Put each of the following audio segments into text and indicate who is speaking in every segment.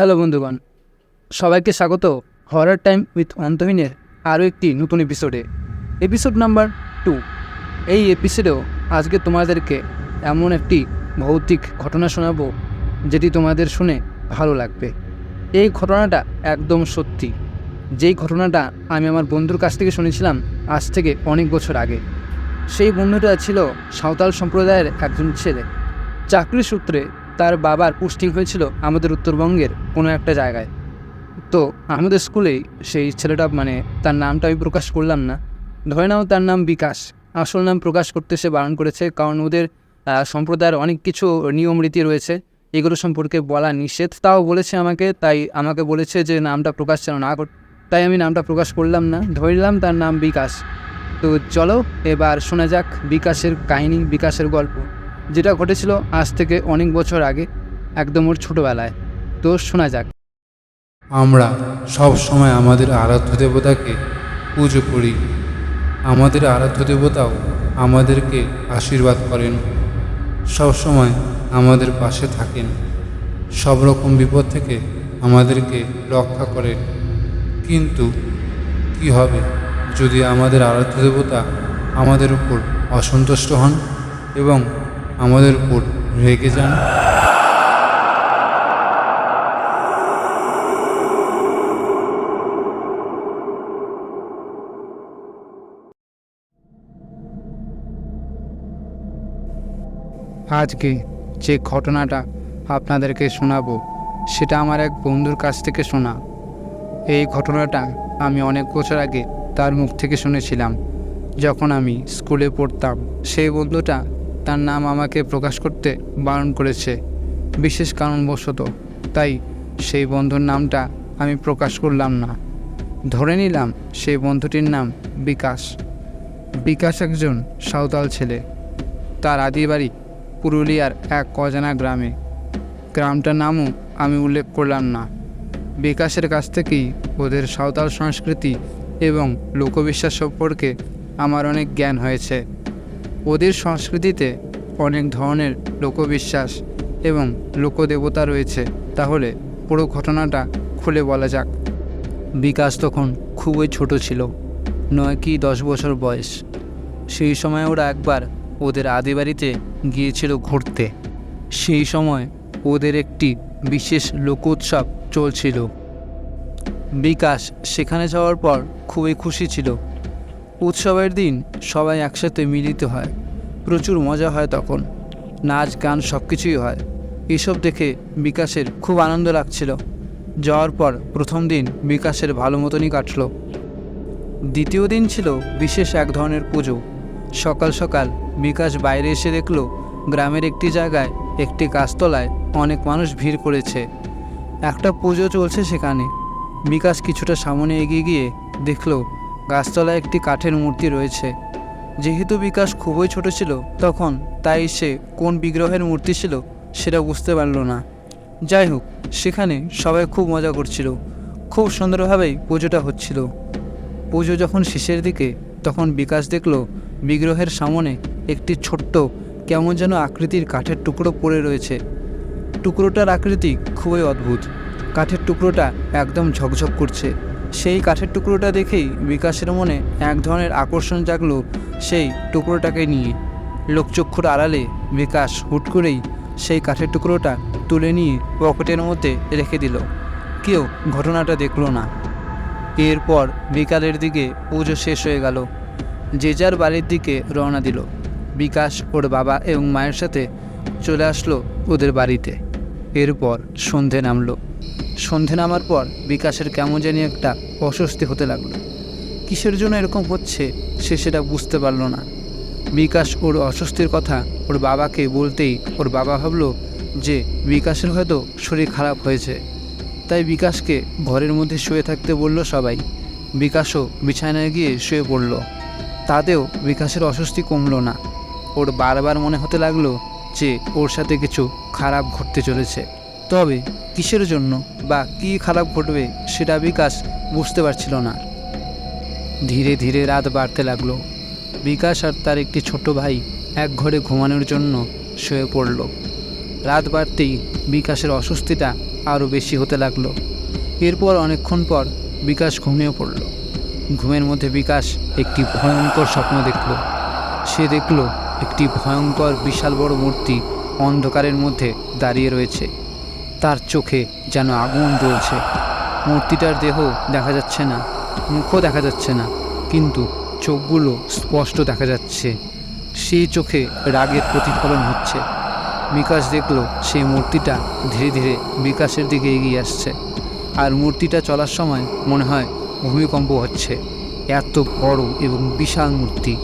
Speaker 1: Hello বন্ধুগণ, সবাইকে স্বাগত হরার টাইম উইথ অন্তহীনের আরও একটি নতুন এপিসোডে এপিসোড নাম্বার টু এই এপিসোডেও আজকে তোমাদেরকে এমন একটি ভৌতিক ঘটনা শোনাবো, যেটি তোমাদের শুনে ভালো লাগবে। এই ঘটনাটা একদম সত্যি। যেই ঘটনাটা আমি আমার বন্ধুর কাছ থেকে শুনেছিলাম আজ থেকে অনেক বছর আগে। সেই বন্ধুটা ছিল সাঁওতাল সম্প্রদায়ের একজন ছেলে। চাকরি সূত্রে তার বাবার পোস্টিং হয়েছিল আমাদের উত্তরবঙ্গের কোনো একটা জায়গায়। তো আমাদের স্কুলেই সেই ছেলেটা মানে তার নামটা আমি প্রকাশ করলাম না। ধরে নাও তার নাম বিকাশ। আসল নাম প্রকাশ করতে সে বারণ করেছে, কারণ ওদের সম্প্রদায়ের অনেক কিছু নিয়ম রীতি রয়েছে। এগুলো সম্পর্কে বলা নিষেধ। তাও বলেছে আমাকে, তাই আমাকে বলেছে যে নামটা প্রকাশ যেন না কর, তাই আমি নামটা প্রকাশ করলাম না। ধরলাম তার নাম বিকাশ। তো চলো এবার শোনা যাক বিকাশের কাহিনী, বিকাশের গল্প। যেটা ঘটেছিল আজ থেকে অনেক বছর আগে, একদম ওর ছোটোবেলায়। তো শোনা যাক।
Speaker 2: আমরা সব সময় আমাদের আরাধ্য দেবতাকে পুজো করি। আমাদের আরাধ্য দেবতাও আমাদেরকে আশীর্বাদ করেন। সব সময় আমাদের পাশে থাকেন। সব রকম বিপদ থেকে আমাদেরকে রক্ষা করেন। কিন্তু কি হবে যদি আমাদের আরাধ্য দেবতা আমাদের উপর অসন্তুষ্ট হন এবং আমাদের উপর রেগে যান।
Speaker 1: আজকে যে ঘটনাটা আপনাদেরকে শোনাবো, সেটা আমার এক বন্ধুর কাছ থেকে শোনা। এই ঘটনাটা আমি অনেক বছর আগে তার মুখ থেকে শুনেছিলাম। যখন আমি স্কুলে পড়তাম, সেই বন্ধুটা তার নাম আমাকে প্রকাশ করতে বারণ করেছে, বিশেষ কারণবশত। তাই সেই বন্ধুর নামটা আমি প্রকাশ করলাম না। ধরে নিলাম সেই বন্ধুটির নাম বিকাশ। বিকাশ একজন সাঁওতাল ছেলে। তার আদি বাড়ি পুরুলিয়ার এক অজানা গ্রামে। গ্রামটার নামও আমি উল্লেখ করলাম না। বিকাশের কাছ থেকেই ওদের সাঁওতাল সংস্কৃতি এবং লোকবিশ্বাস সম্পর্কে আমার অনেক জ্ঞান হয়েছে। ওদের সংস্কৃতিতে অনেক ধরনের লোকবিশ্বাস এবং লোকদেবতা রয়েছে। তাহলে পুরো ঘটনাটা খুলে বলা যাক। বিকাশ তখন খুবই ছোট ছিল, নয় কি দশ বছর বয়স। সেই সময় ওরা একবার ওদের আদিবাড়িতে গিয়েছিল ঘুরতে। সেই সময় ওদের একটি বিশেষ লোকোৎসব চলছিল। বিকাশ সেখানে যাওয়ার পর খুবই খুশি ছিল। উৎসবের দিন সবাই একসাথে মিলিত হয়। প্রচুর মজা হয় তখন। নাচ, গান সব কিছুই হয়। এসব দেখে বিকাশের খুব আনন্দ লাগছিল। যাওয়ার পর প্রথম দিন বিকাশের ভালো মতনই কাটলো। দ্বিতীয় দিন ছিল বিশেষ এক ধরনের পুজো। সকাল সকাল বিকাশ বাইরে এসে দেখল গ্রামের একটি জায়গায় একটি গাছতলায় অনেক মানুষ ভিড় করেছে। একটা পুজো চলছে সেখানে। বিকাশ কিছুটা সামনে এগিয়ে গিয়ে দেখল গাছতলায় একটি কাঠের মূর্তি রয়েছে। যেহেতু বিকাশ খুবই ছোট ছিল, তখন তাই সে কোন বিগ্রহের মূর্তি ছিল সেটা বুঝতে পারল না। যাই হোক, সেখানে সবাই খুব মজা করছিল। খুব সুন্দরভাবেই পুজোটা হচ্ছিল। পুজো যখন শেষের দিকে, তখন বিকাশ দেখল বিগ্রহের সামনে একটি ছোট্ট, কেমন যেন আকৃতির কাঠের টুকরো পড়ে রয়েছে। টুকরোটার আকৃতি খুবই অদ্ভুত। কাঠের টুকরোটা একদম ঝকঝক করছে। সেই কাঠের টুকরোটা দেখেই বিকাশের মনে এক ধরনের আকর্ষণ জাগলো সেই টুকরোটাকে নিয়ে। লোকচক্ষুর আড়ালে বিকাশ হুট করেই সেই কাঠের টুকরোটা তুলে নিয়ে পকেটের মধ্যে রেখে দিল। কেউ ঘটনাটা দেখল না। এরপর বিকালের দিকে পুজো শেষ হয়ে গেল। যে যার বাড়ির দিকে রওনা দিল। বিকাশ ওর বাবা এবং মায়ের সাথে চলে আসলো ওদের বাড়িতে। এরপর সন্ধে নামলো। সন্ধে নামার পর বিকাশের কেমন জানি একটা অস্বস্তি হতে লাগল। কিসের জন্য এরকম হচ্ছে সে সেটা বুঝতে পারল না। বিকাশ ওর অস্বস্তির কথা ওর বাবাকে বলতেই ওর বাবা ভাবলো যে বিকাশের হয়তো শরীর খারাপ হয়েছে। তাই বিকাশকে ঘরের মধ্যে শুয়ে থাকতে বলল সবাই। বিকাশও বিছানায় গিয়ে শুয়ে পড়ল। তাতেও বিকাশের অস্বস্তি কমলো না। ওর বারবার মনে হতে লাগল যে ওর সাথে কিছু খারাপ ঘটতে চলেছে। তবে কিসের জন্য? বা কী খারাপ ঘটবে? সেটা বিকাশ বুঝতে পারছিল না। ধীরে ধীরে রাত বাড়তে লাগল। বিকাশ আর তার একটি ছোট ভাই এক ঘরে ঘুমানোর জন্য শুয়ে পড়ল। রাত বাড়তেই বিকাশের অস্বস্তিটা আরও বেশি হতে লাগল। এরপর অনেকক্ষণ পর বিকাশ ঘুমিয়ে পড়ল। ঘুমের মধ্যে বিকাশ একটি ভয়ঙ্কর স্বপ্ন দেখল। সে দেখল একটি ভয়ঙ্কর বিশাল বড় মূর্তি অন্ধকারের মধ্যে দাঁড়িয়ে রয়েছে। তার চোখে যেন আগুন জ্বলছে। মূর্তিটার দেহ দেখা যাচ্ছে না, মুখও দেখা যাচ্ছে না, কিন্তু চোখগুলো স্পষ্ট দেখা যাচ্ছে। সেই চোখে রাগের প্রতিফলন হচ্ছে। বিকাশ দেখল সেই মূর্তিটা ধীরে ধীরে বিকাশের দিকে এগিয়ে আসছে। আর মূর্তিটা চলার সময় মনে হয় ভূমিকম্প হচ্ছে। এত বড় এবং বিশাল মূর্তি।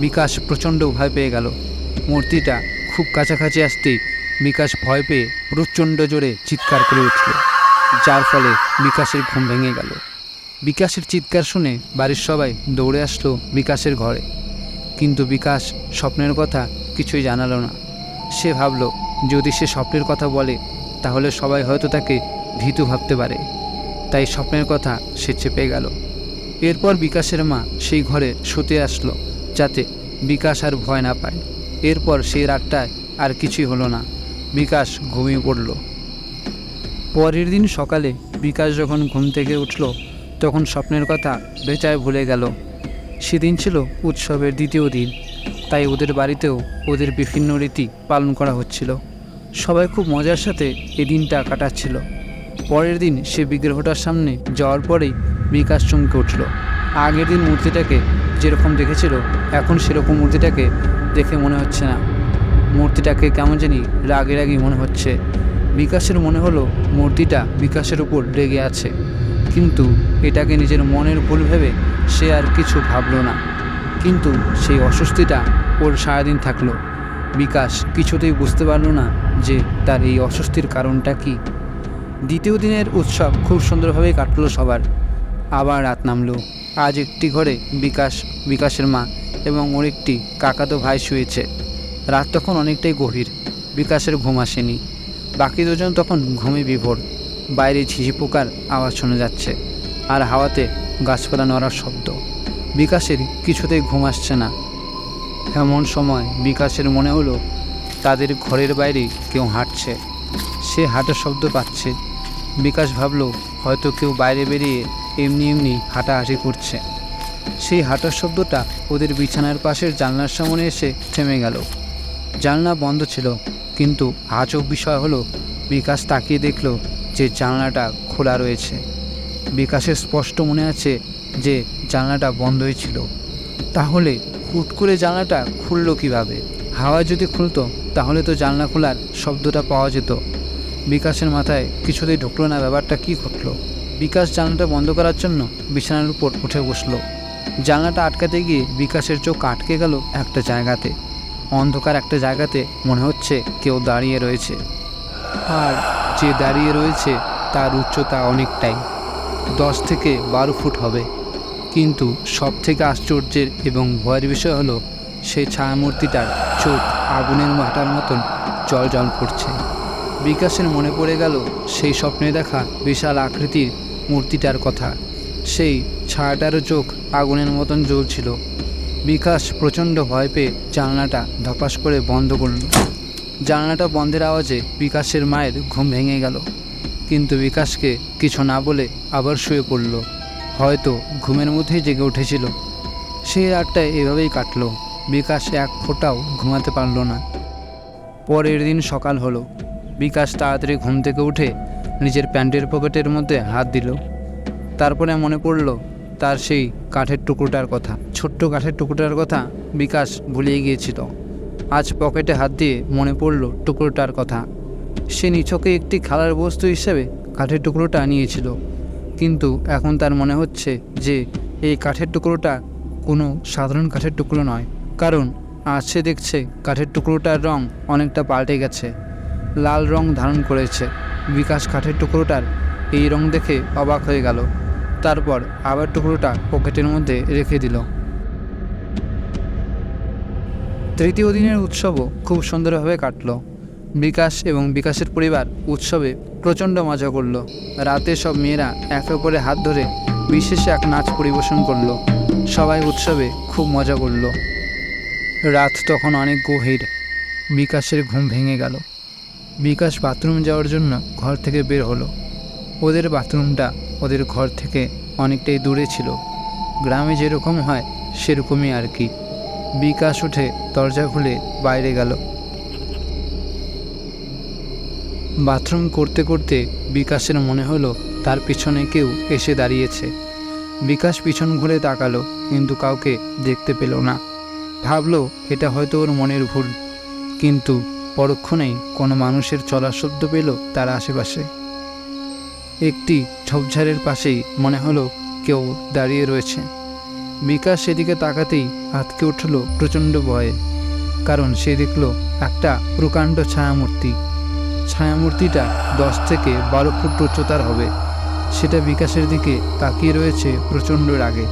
Speaker 1: বিকাশ প্রচণ্ড ভয় পেয়ে গেল। মূর্তিটা খুব কাছাকাছি আসতেই বিকাশ ভয় পেয়ে প্রচণ্ড জোরে চিৎকার করে উঠল, যার ফলে বিকাশের ঘুম ভেঙে গেল। বিকাশের চিৎকার শুনে বাড়ির সবাই দৌড়ে আসলো বিকাশের ঘরে। কিন্তু বিকাশ স্বপ্নের কথা কিছুই জানালো না। সে ভাবল, যদি সে স্বপ্নের কথা বলে, তাহলে সবাই হয়তো তাকে ভীতু ভাবতে পারে। তাই স্বপ্নের কথা সে চেপে গেল। এরপর বিকাশের মা সেই ঘরে শুতে আসলো, যাতে বিকাশ আর ভয় না পায়। এরপর সেই রাতটায় আর কিছুই হলো না। বিকাশ ঘুমিয়ে পড়ল। পরের দিন সকালে বিকাশ যখন ঘুম থেকে উঠল, তখন স্বপ্নের কথা বেচায় ভুলে গেল। সেদিন ছিল উৎসবের দ্বিতীয় দিন, তাই ওদের বাড়িতেও ওদের বিভিন্ন রীতি পালন করা হচ্ছিল। সবাই খুব মজার সাথে এই দিনটা কাটাচ্ছিল। পরের দিন সে বিগ্রহটার সামনে যাওয়ার পরেই বিকাশ চমকে উঠল। আগের দিন মূর্তিটাকে যেরকম দেখেছিল, এখন সেরকম মূর্তিটাকে দেখে মনে হচ্ছে না। মূর্তিটাকে কেমন জানি রাগে রাগি মনে হচ্ছে। বিকাশের মনে হলো মূর্তিটা বিকাশের উপর রেগে আছে। কিন্তু এটাকে নিজের মনের ভুল ভেবে সে আর কিছু ভাবলো না। কিন্তু সেই অস্বস্তিটা ওর সারাদিন থাকল। বিকাশ কিছুতেই বুঝতে পারল না যে তার এই অস্বস্তির কারণটা কি। দ্বিতীয় দিনের উৎসব খুব সুন্দরভাবেই কাটলো সবার। আবার রাত নামলো। আজ একটি ঘরে বিকাশ, বিকাশের মা এবং ওর একটি কাকাতো ভাই শুয়েছে। রাত তখন অনেকটাই গভীর, বিকাশের ঘুম আসেনি। বাকি দুজন তখন ঘুমে বিভোর, বাইরে ঝিঝি পোকার আওয়াজ শোনা যাচ্ছে আর হাওয়াতে গাছপালা নড়ার শব্দ। বিকাশের কিছুতেই ঘুম আসছে না। এমন সময় বিকাশের মনে হলো, তাদের ঘরের বাইরে কেউ হাঁটছে। সে হাঁটার শব্দ পাচ্ছে। বিকাশ ভাবলো, হয়তো কেউ বাইরে বেরিয়ে এমনি এমনি হাঁটাহাঁটি করছে। সেই হাঁটার শব্দটা ওদের বিছানার পাশের জানলার সামনে এসে থেমে গেল। জানলা বন্ধ ছিল, কিন্তু আজব বিষয় হলো, বিকাশ তাকিয়ে দেখল যে জানলাটা খোলা রয়েছে। বিকাশের স্পষ্ট মনে আছে যে জানলাটা বন্ধই ছিল। তাহলে হুট করে জানলাটা খুললো কীভাবে? হাওয়া যদি খুলতো, তাহলে তো জানলা খোলার শব্দটা পাওয়া যেত। বিকাশের মাথায় কিছুতেই ঢুকলো না ব্যাপারটা কী ঘটলো? বিকাশ জানলাটা বন্ধ করার জন্য বিছানার উপর উঠে বসল। জানলাটা আটকাতে গিয়ে বিকাশের চোখ আটকে গেল একটা জায়গাতে। অন্ধকার একটা জায়গাতে মনে হচ্ছে কেউ দাঁড়িয়ে রয়েছে। আর যে দাঁড়িয়ে রয়েছে, তার উচ্চতা অনেকটাই। দশ থেকে বারো ফুট হবে। কিন্তু সব থেকে আশ্চর্যের এবং ভয়ের বিষয় হলো, সেই ছায়ামূর্তিটার চোখ আগুনের মাটার মতন জল জল করছে। বিকাশের মনে পড়ে গেল, সেই স্বপ্নে দেখা বিশাল আকৃতির মূর্তিটার কথা। সেই ছায়াটারও চোখ আগুনের মতন জ্বলছিল। বিকাশ প্রচণ্ড ভয় পেয়ে জানলাটা ধপাস করে বন্ধ করল। জানলাটা বন্ধের আওয়াজে বিকাশের মায়ের ঘুম ভেঙে গেল। কিন্তু বিকাশকে কিছু না বলে আবার শুয়ে পড়ল। হয়তো ঘুমের মধ্যেই জেগে উঠেছিল। সেই রাতটায় এভাবেই কাটলো। বিকাশ এক ফোঁটাও ঘুমাতে পারল না। পরের দিন সকাল হলো। বিকাশ তাড়াতাড়ি ঘুম থেকে উঠে নিজের প্যান্টের পকেটের মধ্যে হাত দিল। তারপরে মনে পড়ল তার সেই কাঠের টুকরোটার কথা। ছোট্ট কাঠের টুকরোটার কথা বিকাশ ভুলিয়ে গিয়েছিল। আজ পকেটে হাত দিয়ে মনে পড়ল টুকরোটার কথা। সে নিছকে একটি খেলার বস্তু হিসেবে কাঠের টুকরোটা নিয়েছিল। কিন্তু এখন তার মনে হচ্ছে যে এই কাঠের টুকরোটা কোনো সাধারণ কাঠের টুকরো নয়। কারণ আজ সে দেখছে কাঠের টুকরোটার রং অনেকটা পাল্টে গেছে। লাল রং ধারণ করেছে। বিকাশ কাঠের টুকরোটার এই রং দেখে অবাক হয়ে গেল। তারপর আবার টুকরোটা পকেটের মধ্যে রেখে দিল। তৃতীয় দিনের উৎসবও খুব সুন্দরভাবে কাটলো। বিকাশ এবং বিকাশের পরিবার উৎসবে প্রচণ্ড মজা করল। রাতে সব মেয়েরা একে অপরে হাত ধরে বিশেষ এক নাচ পরিবেশন করল। সবাই উৎসবে খুব মজা করল। রাত তখন অনেক গভীর। বিকাশের ঘুম ভেঙে গেল। বিকাশ বাথরুম যাওয়ার জন্য ঘর থেকে বের হলো। ওদের বাথরুমটা ওদের ঘর থেকে অনেকটাই দূরে ছিল। গ্রামে যেরকম হয়, সেরকমই আর কি। বিকাশ উঠে দরজা খুলে বাইরে গেল। বাথরুম করতে করতে বিকাশের মনে হলো, তার পিছনে কেউ এসে দাঁড়িয়েছে। বিকাশ পিছন ঘুরে তাকালো, কিন্তু কাউকে দেখতে পেল না। ভাবলো, এটা হয়তো ওর মনের ভুল। কিন্তু পরক্ষণেই কোনো মানুষের চলার শব্দ পেল তার আশেপাশে। একটি ঝোপঝাড়ের পাশেই মনে হলো কেউ দাঁড়িয়ে রয়েছে। বিকাশ সেদিকে তাকাতেই আতকে উঠল প্রচণ্ড ভয়ে, কারণ সে দেখল একটা প্রকাণ্ড ছায়ামূর্তি। ছায়ামূর্তিটা দশ থেকে বারো ফুট উচ্চতার হবে। সেটা বিকাশের দিকে তাকিয়ে রয়েছে প্রচণ্ড রাগে।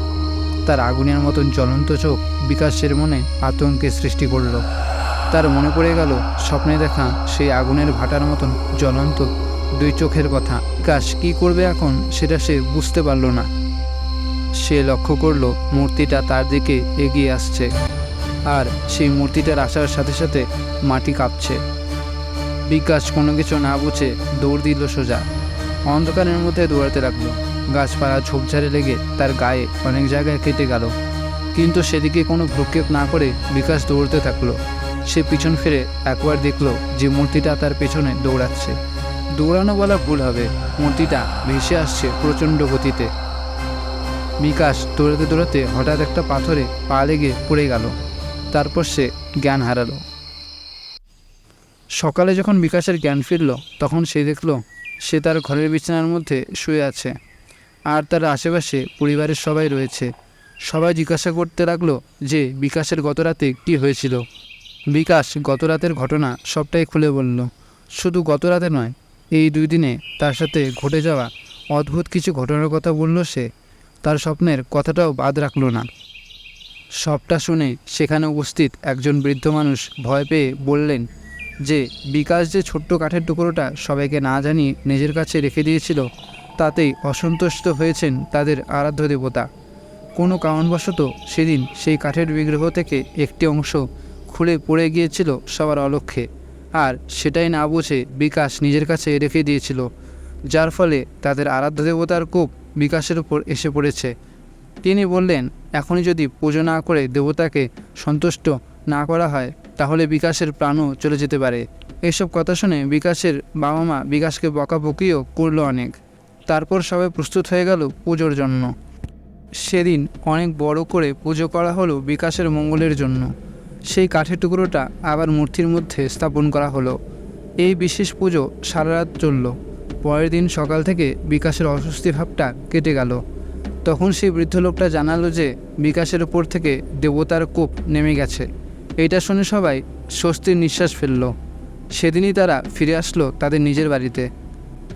Speaker 1: তার আগুনের মতন জ্বলন্ত চোখ বিকাশের মনে আতঙ্কের সৃষ্টি করল। তার মনে পড়ে গেল স্বপ্নে দেখা সেই আগুনের ভাটার মতন জ্বলন্ত দুই চোখের কথা। বিকাশ কি করবে এখন সেটা সে বুঝতে পারল না। সে লক্ষ্য করল মূর্তিটা তার দিকে এগিয়ে আসছে আর সেই মূর্তিটার আসার সাথে সাথে মাটি কাঁপছে। বিকাশ কোনো কিছু না বুঝে দৌড় দিল সোজা। অন্ধকারের মধ্যে দৌড়াতে লাগল। গাছপালা ঝোপঝাড়ে লেগে তার গায়ে অনেক জায়গায় কেটে গেল। কিন্তু সেদিকে কোনো ভ্রুক্ষেপ না করে বিকাশ দৌড়তে থাকল। সে পিছন ফিরে একবার দেখল যে মূর্তিটা তার পেছনে দৌড়াচ্ছে। দৌড়ানো বলা ভুল হবে। মূর্তিটা ভেসে আসছে প্রচণ্ড গতিতে। বিকাশ দৌড়াতে দৌড়াতে হঠাৎ একটা পাথরে পা লেগে পড়ে গেল। তারপর সে জ্ঞান হারালো। সকালে যখন বিকাশের জ্ঞান ফিরল, তখন সে দেখল সে তার ঘরের বিছানার মধ্যে শুয়ে আছে। আর তার আশেপাশে পরিবারের সবাই রয়েছে। সবাই জিজ্ঞাসা করতে লাগল যে, বিকাশের গত রাতে কী হয়েছিল? বিকাশ গত রাতের ঘটনা সবটাই খুলে বলল। শুধু গত রাতে নয় এই দুই দিনে তার সাথে ঘটে যাওয়া অদ্ভুত কিছু ঘটনার কথা বলল সে। তার স্বপ্নের কথাটাও বাদ রাখল না। সবটা শুনে সেখানে উপস্থিত একজন বৃদ্ধ মানুষ ভয় পেয়ে বললেন, যে বিকাশ যে ছোট্ট কাঠের টুকরোটা সবাইকে না জানিয়ে নিজের কাছে রেখে দিয়েছিল, তাতেই অসন্তুষ্ট হয়েছেন তাদের আরাধ্য দেবতা। কোনো কারণবশত সেদিন সেই কাঠের বিগ্রহ থেকে একটি অংশ খুলে পড়ে গিয়েছিল সবার অলক্ষ্যে আর সেটাই না বুঝে বিকাশ নিজের কাছে রেখে দিয়েছিল, যার ফলে তাদের আরাধ্য দেবতার কোপ বিকাশের উপর এসে পড়েছে। তিনি বললেন, এখনই যদি পুজো না করে দেবতাকে সন্তুষ্ট না করা হয়, তাহলে বিকাশের প্রাণও চলে যেতে পারে। এসব কথা শুনে বিকাশের বাবা মা বিকাশকে বকাবকিও করল অনেক। তারপর সবাই প্রস্তুত হয়ে গেল পুজোর জন্য। সেদিন অনেক বড় করে পুজো করা হলো বিকাশের মঙ্গলের জন্য। সেই কাঠের টুকরোটা আবার মূর্তির মধ্যে স্থাপন করা হলো। এই বিশেষ পুজো সারা রাত চলল। পরের দিন সকাল থেকে বিকাশের অস্বস্তি ভাবটা কেটে গেল। তখন সেই বৃদ্ধ লোকটা জানালো যে বিকাশের উপর থেকে দেবতার কোপ নেমে গেছে। এটা শুনে সবাই স্বস্তির নিঃশ্বাস ফেলল। সেদিনই তারা ফিরে আসলো তাদের নিজের বাড়িতে।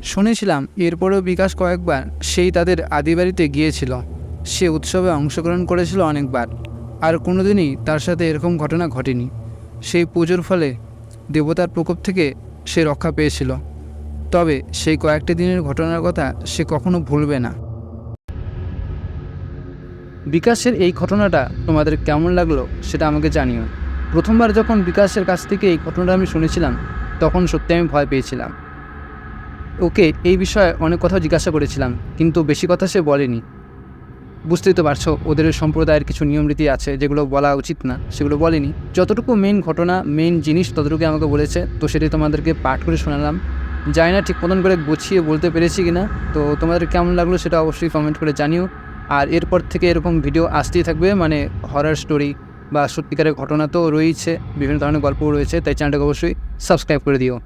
Speaker 1: শুনেছিলাম এরপরেও বিকাশ কয়েকবার সেই তাদের আদি বাড়িতে গিয়েছিল। সে উৎসবে অংশগ্রহণ করেছিল অনেকবার। আর কোনোদিনই তার সাথে এরকম ঘটনা ঘটেনি। সেই পুজোর ফলে দেবতার প্রকোপ থেকে সে রক্ষা পেয়েছিল। তবে সেই কয়েকটি দিনের ঘটনার কথা সে কখনো ভুলবে না। বিকাশের এই ঘটনাটা তোমাদের কেমন লাগল সেটা আমাকে জানিও। প্রথমবার যখন বিকাশের কাছ থেকে এই ঘটনাটা আমি শুনেছিলাম, তখন সত্যি আমি ভয় পেয়েছিলাম। ওকে এই বিষয়ে অনেক কথা জিজ্ঞাসা করেছিলাম, কিন্তু বেশি কথা সে বলেনি। বুঝতেই তো পারছ, ওদের সম্প্রদায়ের কিছু নিয়ম রীতি আছে যেগুলো বলা উচিত না, সেগুলো বলেনি। যতটুকু মেন ঘটনা মেন জিনিস ততটুকু আমাকে বলেছে, তো সেটাই তোমাদেরকে পাঠ করে শোনালাম। জানি না ঠিক মতন করে গুছিয়ে বলতে পেরেছি কি না তো তোমাদের কেমন লাগল সেটা অবশ্যই কমেন্ট করে জানিও। আর এরপর থেকে এরকম ভিডিও আসতেই থাকবে মানে হরার স্টোরি বা সত্যিকারের ঘটনা তো রয়েছে বিভিন্ন ধরনের গল্পও রয়েছে, তাই চ্যানেলটাকে অবশ্যই সাবস্ক্রাইব করে দিও।